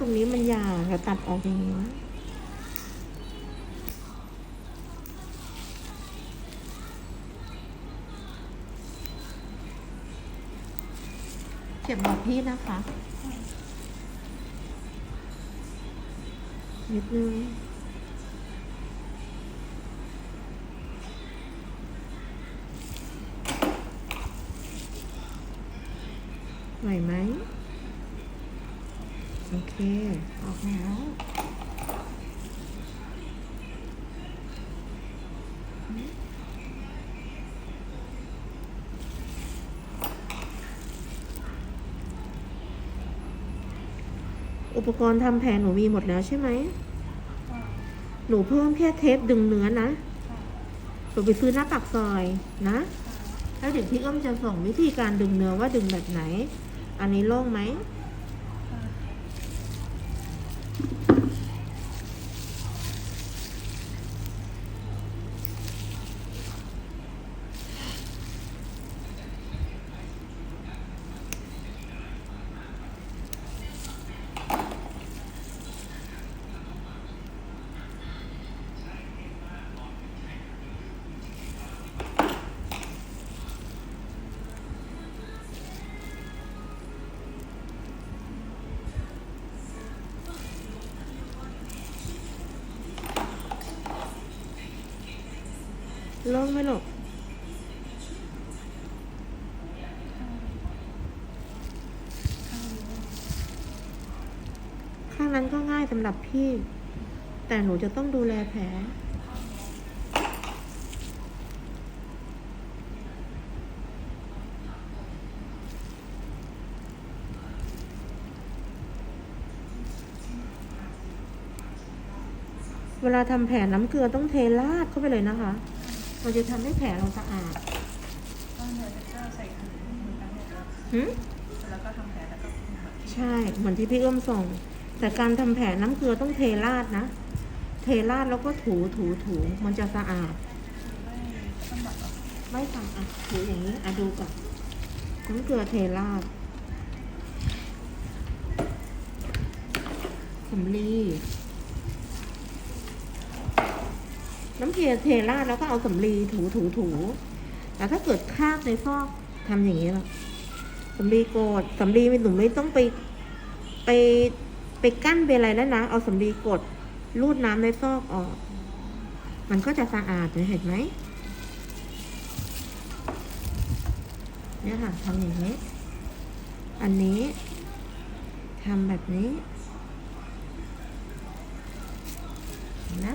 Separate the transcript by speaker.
Speaker 1: ตรงนี้มันยาวเราตัดออกอย่างนี้เจ็บบอกพี่นะคะนิดนึงไหวไหม โอเค ออกแล้วอุปกรณ์ทำแผลหนูมีหมดแล้วใช่ไหม หนูเพิ่มแค่เทปดึงเนื้อนะ หนูไปซื้อหน้าปากซอยนะ แล้วเดี๋ยวพี่อ้อมจะส่งวิธีการดึงเนื้อว่าดึงแบบไหน อันนี้โล่งไหม โล่งไหมลูกข้างนั้นก็ง่ายสำหรับพี่ แต่หนูจะต้องดูแลแผลเวลาทำแผลน้ำเกลือต้องเทราดเข้าไปเลยนะคะ มันจะทำให้แผลเราสะอาด
Speaker 2: ก็เนื้อจะใส่ถุงมือกันหมดแล้ว
Speaker 1: หืม
Speaker 2: แล้วก็ทำแผลแล้วก็คุมแบบ
Speaker 1: ใช่ เหมือนที่พี่เอื้อมส่ง แต่การทำแผลน้ำเกลือต้องเทราดนะ เทราดแล้วก็ถูถูถูมันจะสะอาด
Speaker 2: ไม่ต้องแบบว่า
Speaker 1: ไม่ทำอะถูอย่างนี้อะดูก่อนน้ำเกลือเทราดสำลี น้ำเกลือเทราดแล้วก็เอาสำลีถูถูถูแต่ถ้าเกิดคราบในฟอกทำอย่างนี้หรอสำลีโกดสำลีไม่หนูไม่ต้องไป ไปไปกั้นไปอะไรแล้วนะเอาสำลีกดรูดน้ำในซอกออก มันก็จะสะอาดเห็นไหมเนี่ยค่ะทำอย่างนี้ อันนี้ทำแบบนี้นะ